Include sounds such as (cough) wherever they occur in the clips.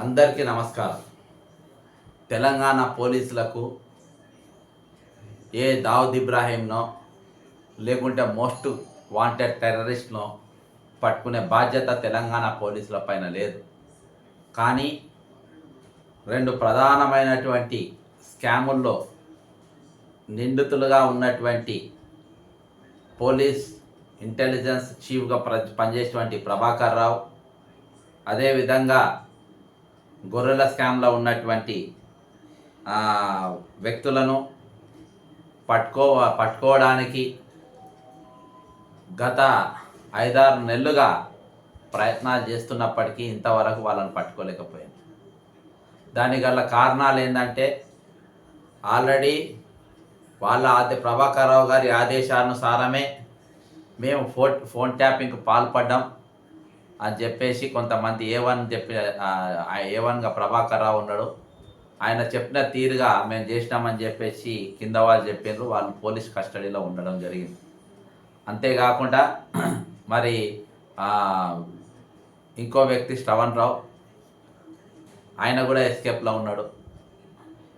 అందరికీ నమస్కారం. తెలంగాణ పోలీసులకు ఏ దావుద్ ఇబ్రాహీంనో లేకుంటే మోస్ట్ వాంటెడ్ టెర్రరిస్ట్నో పట్టుకునే బాధ్యత తెలంగాణ పోలీసుల పైన లేదు. కానీ రెండు ప్రధానమైనటువంటి స్కాముల్లో నిందితులుగా ఉన్నటువంటి పోలీస్ ఇంటెలిజెన్స్ చీఫ్గా ప్ర పనిచేసినటువంటి ప్రభాకర్ రావు అదేవిధంగా గొర్రెల స్కామ్లో ఉన్నటువంటి వ్యక్తులను పట్టుకో పట్టుకోవడానికి గత ఐదారు నెలలుగా ప్రయత్నాలు చేస్తున్నప్పటికీ ఇంతవరకు వాళ్ళని పట్టుకోలేకపోయింది. దాని గల కారణాలు ఏంటంటే ఆల్రెడీ వాళ్ళ ఆది ప్రభాకర్ రావు గారి ఆదేశానుసారమే మేము ఫోన్ ఫోన్ ట్యాపింగ్కి పాల్పడ్డాం. అని చెప్పేసి కొంతమంది ఏ వన్ చెప్పి ఏ వన్గా ప్రభాకర్ రావు ఉన్నాడు. ఆయన చెప్పిన తీరుగా మేము చేసినామని చెప్పేసి కింద వాళ్ళు చెప్పారు వాళ్ళు పోలీస్ కస్టడీలో ఉండడం జరిగింది. అంతేకాకుండా (clears throat) మరి ఇంకో వ్యక్తి శ్రవణ్ రావు. ఆయన కూడా ఎస్కేప్లో ఉన్నాడు.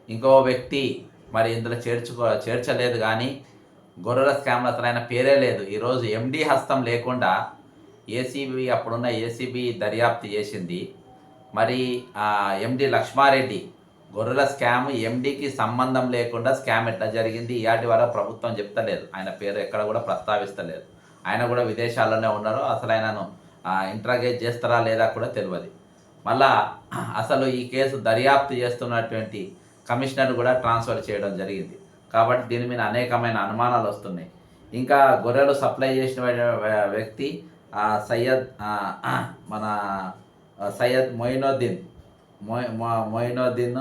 ఇంకో వ్యక్తి మరి ఇందులో చేర్చుకో చేర్చలేదు కానీ గొర్రెల స్కామ్ అతను ఆయన పేరే లేదు. ఈరోజు ఎండి హస్తం లేకుండా ఏసీబీ అప్పుడున్న ఏసీబీ దర్యాప్తు చేసింది. మరి ఎండి లక్ష్మారెడ్డి గొర్రెల స్కామ్ ఎండికి సంబంధం లేకుండా స్కామ్ ఎట్లా జరిగింది? ఇవాటి వరకు ప్రభుత్వం చెప్తలేదు. ఆయన పేరు ఎక్కడ కూడా ప్రస్తావిస్తలేదు. ఆయన కూడా విదేశాల్లోనే ఉన్నారు. అసలు ఆయనను ఇంట్రాగేట్ చేస్తారా లేదా కూడా తెలియదు మళ్ళా అసలు ఈ కేసు దర్యాప్తు చేస్తున్నటువంటి కమిషనర్ కూడా ట్రాన్స్ఫర్ చేయడం జరిగింది. కాబట్టి దీని మీద అనేకమైన అనుమానాలు వస్తున్నాయి. ఇంకా గొర్రెలు సప్లై చేసిన వ్యక్తి సయ్యద్ మన సయ్యద్ మొయినుద్దీన్ మొయ్ మొయినుద్దీన్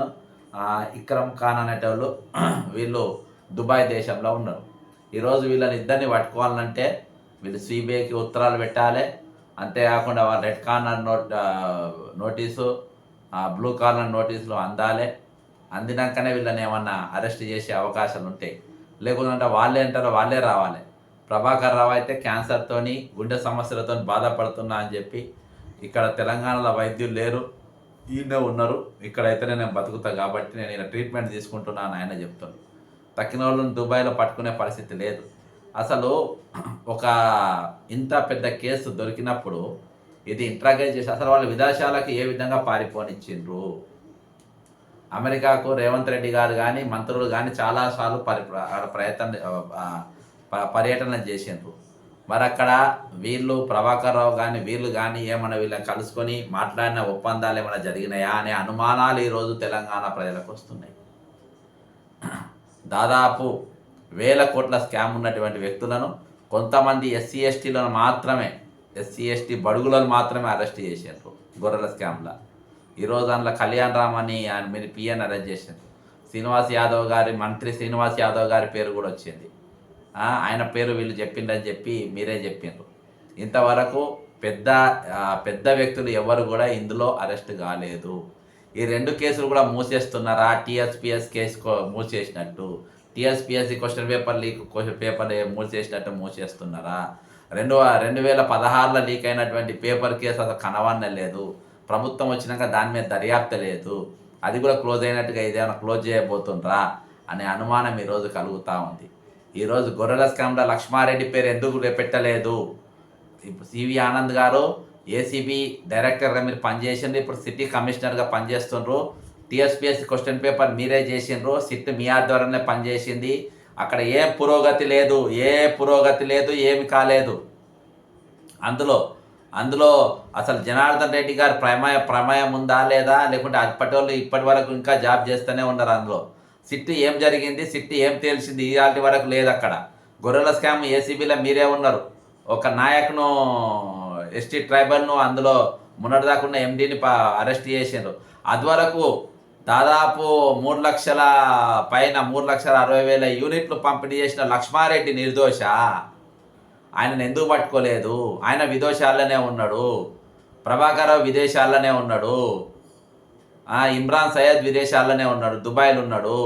ఇక్రమ్ ఖాన్ అనేటోళ్ళు (clears throat) వీళ్ళు దుబాయ్ దేశంలో ఉన్నారు ఈరోజు వీళ్ళని ఇద్దరిని పట్టుకోవాలంటే వీళ్ళు సిబిఐకి ఉత్తరాలు పెట్టాలి. అంతేకాకుండా వాళ్ళ రెడ్ కార్నర్ నోట్ నోటీసు ఆ, బ్లూ కార్నర్ నోటీసులు అందాలి. అందినాకనే వీళ్ళని ఏమన్నా అరెస్ట్ చేసే అవకాశాలు ఉంటాయి లేకుంటే వాళ్ళే అంటారో వాళ్ళే రావాలి. ప్రభాకర్ రావు అయితే క్యాన్సర్తోని గుండె సమస్యలతో బాధపడుతున్నా అని చెప్పి ఇక్కడ తెలంగాణలో వైద్యులు లేరు. ఈయన ఉన్నారు. ఇక్కడైతేనే నేను బతుకుతా కాబట్టి నేను ఈయన ట్రీట్మెంట్ తీసుకుంటున్నాను ఆయన చెప్తాను తక్కిన వాళ్ళని దుబాయ్లో పట్టుకునే పరిస్థితి లేదు. అసలు ఒక ఇంత పెద్ద కేసు దొరికినప్పుడు ఇది ఇంట్రాగేట్ చేసి అసలు వాళ్ళు విదేశాలకు ఏ విధంగా పారిపోనిచ్చిండ్రు? అమెరికాకు రేవంత్ రెడ్డి గారు కానీ మంత్రులు కానీ చాలాసార్లు పరి ప్రయత్నం పర్యటన చేసిండ్రు. మరి అక్కడ వీళ్ళు ప్రభాకర్ రావు కానీ వీళ్ళు కానీ ఏమైనా వీళ్ళని కలుసుకొని మాట్లాడిన ఒప్పందాలు ఏమైనా జరిగినాయా అనే అనుమానాలు ఈరోజు తెలంగాణ ప్రజలకు వస్తున్నాయి. దాదాపు వేల కోట్ల స్కామ్ ఉన్నటువంటి వ్యక్తులను కొంతమంది ఎస్సీ ఎస్టీలను మాత్రమే ఎస్సీ ఎస్టీ బడుగులను మాత్రమే అరెస్ట్ చేశారు గొర్రెల స్కామ్లో. ఈరోజు అందులో కళ్యాణ్ రామ్ అని ఆయన మీరు పిఎన్ అరెస్ట్ చేశారు శ్రీనివాస్ యాదవ్ గారి మంత్రి శ్రీనివాస్ యాదవ్ గారి పేరు కూడా వచ్చింది. ఆయన పేరు వీళ్ళు చెప్పిండని చెప్పి మీరే చెప్పిండ్రు ఇంతవరకు పెద్ద పెద్ద వ్యక్తులు ఎవరు కూడా ఇందులో అరెస్ట్ కాలేదు. ఈ రెండు కేసులు కూడా మూసేస్తున్నారా? TSPS case మూసేసినట్టు. TSPSC question paper leak question paper మూసేసినట్టు మూసేస్తున్నారా? రెండు రెండు వేల పదహారులో లీక్ అయినటువంటి పేపర్ కేసు అసలు కనవన్న లేదు. ప్రభుత్వం వచ్చినాక దాని మీద దర్యాప్తు లేదు. అది కూడా క్లోజ్ అయినట్టుగా ఇదేమైనా క్లోజ్ చేయబోతుండ్రా అనే అనుమానం ఈరోజు కలుగుతూ ఉంది. ఈరోజు గొర్రెల స్కామ్లో లక్ష్మారెడ్డి పేరు ఎందుకు పెట్టలేదు? ఇప్పుడు సివి ఆనంద్ గారు ఏసీబీ డైరెక్టర్గా మీరు పనిచేసిండ్రు ఇప్పుడు సిటీ కమిషనర్గా పనిచేస్తుండ్రు. టీఎస్పీఎస్సీ క్వశ్చన్ పేపర్ మీరే చేసిండ్రు సిట్ మీ ఆధ్వర్యంలో పనిచేసింది. అక్కడ ఏ పురోగతి లేదు ఏ పురోగతి లేదు ఏమి కాలేదు. అందులో అందులో అసలు జనార్దన్ రెడ్డి గారు ప్రమేయ ప్రమేయం ఉందా లేదా? లేకుంటే అప్పటి వాళ్ళు ఇప్పటి వరకు ఇంకా జాబ్ చేస్తూనే ఉన్నారు అందులో. సిట్టి ఏం జరిగింది సిట్టి ఏం తేల్చింది ఇవాటి వరకు లేదు అక్కడ గొర్రెల స్కామ్ ఏసీబీలో మీరే ఉన్నారు. ఒక నాయకును ఎస్టీ ట్రైబల్ను అందులో మొన్నటిదాకున్న ఎండీని అరెస్ట్ చేసిండ్రు. అదివరకు దాదాపు మూడు లక్షల పైన మూడు లక్షల అరవై వేల యూనిట్లు పంపిణీ చేసిన లక్ష్మారెడ్డి నిర్దోష ఆయనను ఎందుకు పట్టుకోలేదు? ఆయన విదేశాల్లోనే ఉన్నాడు. ప్రభాకర్ విదేశాల్లోనే ఉన్నాడు. ఇమ్రాన్ సయ్యద్ విదేశాల్లోనే ఉన్నాడు దుబాయ్లో ఉన్నాడు.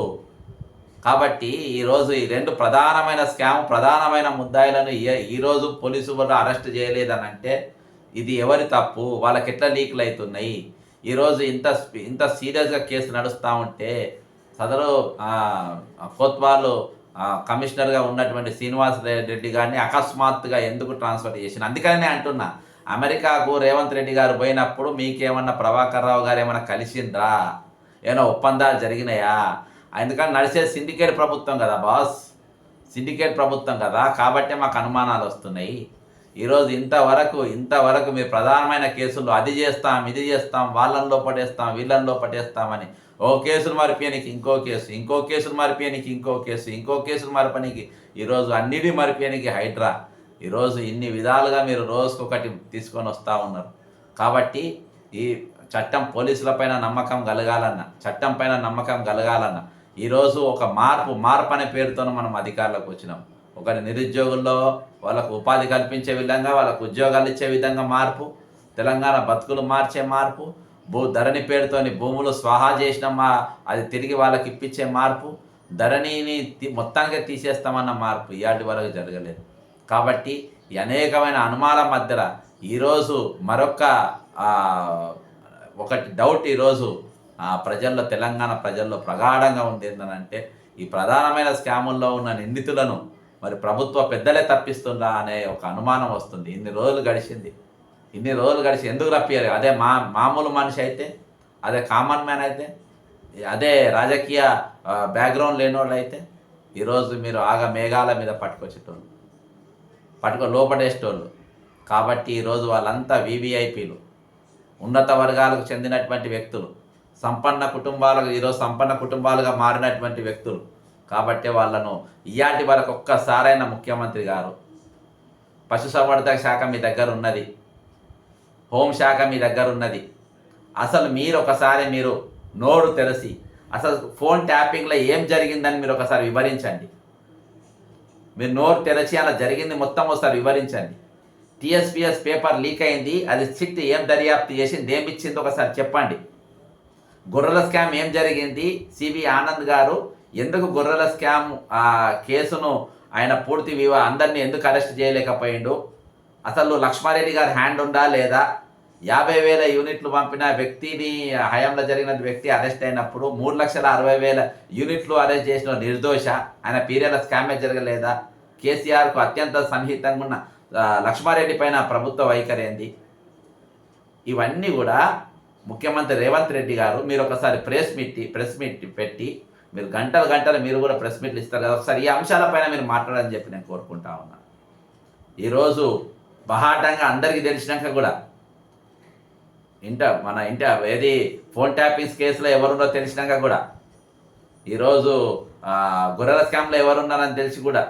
కాబట్టి ఈరోజు ఈ రెండు ప్రధానమైన స్కామ్ ప్రధానమైన ముద్దాయిలను ఏ- ఈరోజు పోలీసు వాళ్ళు అరెస్ట్ చేయలేదని అంటే ఇది ఎవరి తప్పు? వాళ్ళకి ఎట్లా లీకులు అవుతున్నాయి? ఈరోజు ఇంత ఇంత సీరియస్గా కేసు నడుస్తూ ఉంటే సదరు కోత్వాలు కమిషనర్గా ఉన్నటువంటి శ్రీనివాస్ రెడ్డి గారిని అకస్మాత్తుగా ఎందుకు ట్రాన్స్ఫర్ చేసిన అందుకనే అంటున్నా అమెరికాకు రేవంత్ రెడ్డి గారు పోయినప్పుడు మీకేమన్నా ప్రభాకర్ రావు గారు ఏమైనా కలిసిండ్రా? ఏమైనా ఒప్పందాలు జరిగినాయా? ఎందుకంటే నడిచే సిండికేట్ ప్రభుత్వం కదా బాస్. సిండికేట్ ప్రభుత్వం కదా. కాబట్టే మాకు అనుమానాలు వస్తున్నాయి. ఈరోజు ఇంతవరకు ఇంతవరకు మీరు ప్రధానమైన కేసులు అది చేస్తాం ఇది చేస్తాం వాళ్ళల్లో పట్టేస్తాం వీళ్ళల్లో పట్టేస్తామని ఓ కేసులు మరిపోయానికి ఇంకో కేసు ఇంకో కేసులు మరిపోయానికి ఇంకో కేసు ఇంకో కేసులు మరిపనికి ఈరోజు అన్నిటి మరిపోయానికి హైడ్రా. ఈరోజు ఇన్ని విధాలుగా మీరు రోజుకొకటి తీసుకొని వస్తూ ఉన్నారు. కాబట్టి ఈ చట్టం పోలీసులపైన నమ్మకం కలగాలన్న చట్టం పైన నమ్మకం కలగాలన్న ఈరోజు ఒక మార్పు మార్పు అనే పేరుతో మనం అధికారులకు వచ్చినాం. ఒకరి నిరుద్యోగుల్లో వాళ్ళకు ఉపాధి కల్పించే విధంగా వాళ్ళకు ఉద్యోగాలు ఇచ్చే విధంగా మార్పు తెలంగాణ బతుకులు మార్చే మార్పు భూ ధరణి పేరుతోని భూములు స్వాహా చేసిన మా అది తిరిగి వాళ్ళకి ఇప్పించే మార్పు ధరణిని మొత్తానికి తీసేస్తామన్న మార్పు ఇవాటి వరకు జరగలేదు. కాబట్టి అనేకమైన అనుమానాల మధ్యన ఈరోజు మరొక ఒకటి డౌట్ ఈరోజు ఆ ప్రజల్లో తెలంగాణ ప్రజల్లో ప్రగాఢంగా ఉంది ఏంటంటే ఈ ప్రధానమైన స్కాముల్లో ఉన్న నిందితులను మరి ప్రభుత్వ పెద్దలే తప్పిస్తుందా అనే ఒక అనుమానం వస్తుంది. ఇన్ని రోజులు గడిచింది. ఇన్ని రోజులు గడిచి ఎందుకు రప్పియాలి అదే మా మామూలు మనిషి అయితే అదే కామన్ మ్యాన్ అయితే అదే రాజకీయ బ్యాక్గ్రౌండ్ లేని వాళ్ళు అయితే ఈరోజు మీరు ఆగ మేఘాల మీద పట్టుకొచ్చేటోళ్ళు. పట్టుకో లోపడేసేటోళ్ళు. కాబట్టి ఈరోజు వాళ్ళంతా వివిఐపీలు ఉన్నత వర్గాలకు చెందినటువంటి వ్యక్తులు. సంపన్న కుటుంబాలకు ఈరోజు సంపన్న కుటుంబాలుగా మారినటువంటి వ్యక్తులు. కాబట్టి వాళ్ళను ఇయాటి వరకు ఒక్కసారైన ముఖ్యమంత్రి గారు పశుసంవర్ధక శాఖ మీ దగ్గర ఉన్నది హోంశాఖ మీ దగ్గర ఉన్నది. అసలు మీరు ఒకసారి మీరు నోరు తెరసి అసలు ఫోన్ ట్యాపింగ్లో ఏం జరిగిందని మీరు ఒకసారి వివరించండి. మీరు నోరు తెరచి అలా జరిగింది మొత్తం ఒకసారి వివరించండి. టీఎస్పిఎస్ పేపర్ లీక్ అయింది అది సిట్ ఏం దర్యాప్తు చేసింది ఏం ఇచ్చింది ఒకసారి చెప్పండి. గొర్రెల స్కామ్ ఏం జరిగింది? సివి ఆనంద్ గారు ఎందుకు గొర్రెల స్కామ్ ఆ కేసును ఆయన పూర్తి వివ అందరినీ ఎందుకు అరెస్ట్ చేయలేకపోయిండు? అసలు లక్ష్మారెడ్డి గారి హ్యాండ్ ఉందా లేదా? యాభై వేల యూనిట్లు పంపిన వ్యక్తిని హయాంలో జరిగిన వ్యక్తి అరెస్ట్ అయినప్పుడు మూడు లక్షల అరవై వేల యూనిట్లు అరెస్ట్ చేసిన నిర్దోష ఆయన పీరియల స్కామే జరగలేదా? కేసీఆర్కు అత్యంత సన్నిహితంగా ఉన్న లక్ష్మారెడ్డి పైన ప్రభుత్వ వైఖరి ఏంది? ఇవన్నీ కూడా ముఖ్యమంత్రి రేవంత్ రెడ్డి గారు మీరు ఒకసారి ప్రెస్ మీట్ ప్రెస్ మీట్ పెట్టి మీరు గంటలు గంటలు మీరు కూడా ప్రెస్ మీట్లు ఇస్తారు కదా ఒకసారి ఈ అంశాలపైన మీరు మాట్లాడని చెప్పి నేను కోరుకుంటా ఉన్నా. ఈరోజు బహాటంగా అందరికీ తెలిసినాక కూడా ఇంట మన ఇంట ఏది ఫోన్ ట్యాపింగ్స్ కేసులో ఎవరున్నో తెలిసినాక కూడా. ఈరోజు గొర్రెల స్కామ్లో ఎవరున్నారని తెలిసి కూడా.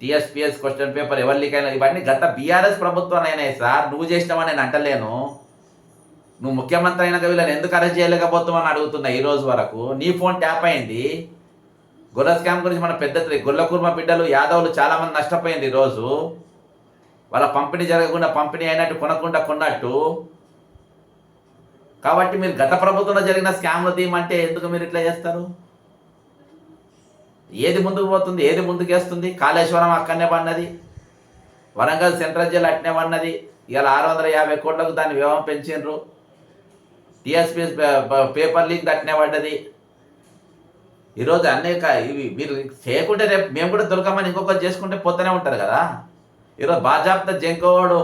టీఎస్పిఎస్ క్వశ్చన్ పేపర్ ఎవరు లీక్ అయినా ఇవన్నీ గత బీఆర్ఎస్ ప్రభుత్వం అయినాయి సార్. నువ్వు చేసినావని నేను అంటలేను. నువ్వు ముఖ్యమంత్రి అయినాక వీళ్ళని ఎందుకు అరెస్ట్ చేయలేకపోతున్నావు అడుగుతున్నా ఈ రోజు వరకు. నీ ఫోన్ ట్యాప్ అయింది. గొర్రెల స్కామ్ గురించి మన పెద్ద గొల్ల కుర్మ బిడ్డలు యాదవులు చాలామంది నష్టపోయింది ఈరోజు వాళ్ళ పంపిణీ జరగకుండా పంపిణీ అయినట్టు కొనకుండా కొన్నట్టు. కాబట్టి మీరు గత ప్రభుత్వంలో జరిగిన స్కామ్లు తీయమంటే ఎందుకు మీరు ఇట్లా చేస్తారు? ఏది ముందుకు పోతుంది ఏది ముందుకేస్తుంది కాళేశ్వరం అక్కడనే పడినది వరంగల్ సెంట్రల్ జైలు అట్నే పడినది ఇవాళ ఆరు వందల యాభై కోట్లకు దాని వ్యూహం పెంచిండ్రు. టీఎస్పీ పేపర్ లీక్ అట్నే పడ్డది. ఈరోజు అనేక ఇవి మీరు చేయకుంటే రేపు మేము కూడా దొరకమని ఇంకొకరు చేసుకుంటే పోతూనే ఉంటారు కదా. ఈరోజు బాజాప్తా జంకోవాడు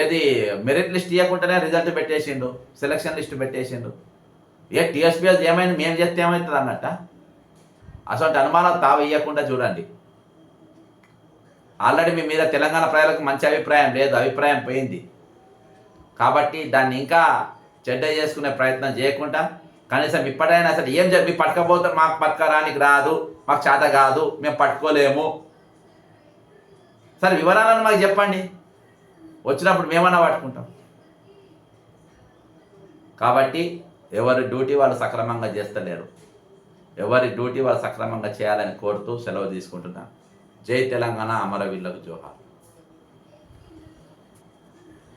ఏది మెరిట్ లిస్ట్ ఇవ్వకుండానే రిజల్ట్ పెట్టేసిండు సెలక్షన్ లిస్ట్ పెట్టేసిండు. ఏ టీఎస్పీఎస్ ఏమైంది మేము చేస్తే ఏమవుతుంది అన్నట్ట? అసలు అనుమానాలు తావ ఇవ్వకుండా చూడండి. ఆల్రెడీ మీ మీద తెలంగాణ ప్రజలకు మంచి అభిప్రాయం లేదు అభిప్రాయం పోయింది. కాబట్టి దాన్ని ఇంకా చెడ్డ చేసుకునే ప్రయత్నం చేయకుండా కనీసం ఇప్పటైనా అసలు ఏం చెప్పి పట్టుకపోతే మాకు పట్టుకరానికి రాదు మాకు చేత కాదు మేము పట్టుకోలేము. సరే వివరాలను మాకు చెప్పండి. వచ్చినప్పుడు మేమన్నా పట్టుకుంటాం. కాబట్టి ఎవరి డ్యూటీ వాళ్ళు సక్రమంగా చేస్తలేరు. ఎవరి డ్యూటీ వాళ్ళు సక్రమంగా చేయాలని కోరుతూ సెలవు తీసుకుంటున్నాను. జై తెలంగాణ అమరవీళ్ళకు జోహార్.